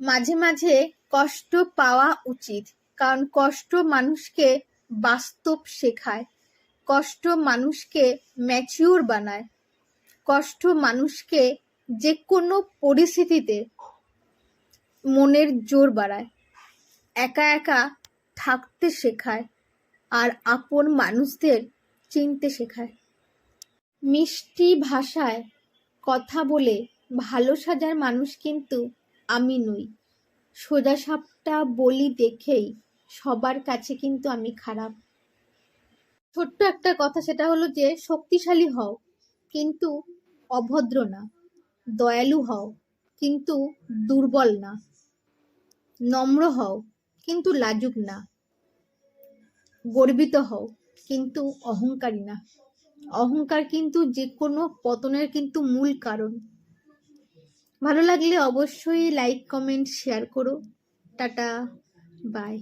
মাঝে মাঝে কষ্ট পাওয়া উচিত। কারণ কষ্ট মানুষকে বাস্তব শেখায়। কষ্ট মানুষকে ম্যাচিওর বানায়। কষ্ট মানুষকে যে কোনো পরিস্থিতিতে মনের জোর বাড়ায়। একা একা থাকতে শেখায় আর আপন মানুষদের চিনতে শেখায়। মিষ্টি ভাষায় কথা বলে ভালো সাজার মানুষ কিন্তু আমি নই। সোজা সাপটা বলি দেখেই সবার কাছে কিন্তু আমি খারাপ। ছোট্ট একটা কথা, সেটা হলো যে, শক্তিশালী হও, কিন্তু অভদ্র না। দয়ালু হও, কিন্তু দুর্বল না। নম্র হও, কিন্তু লাজুক না। গর্বিত হও, কিন্তু অহংকারী না। অহংকার কিন্তু যে কোনো পতনের কিন্তু মূল কারণ। ভালো লাগলে অবশ্যই লাইক কমেন্ট শেয়ার করো। Tata bye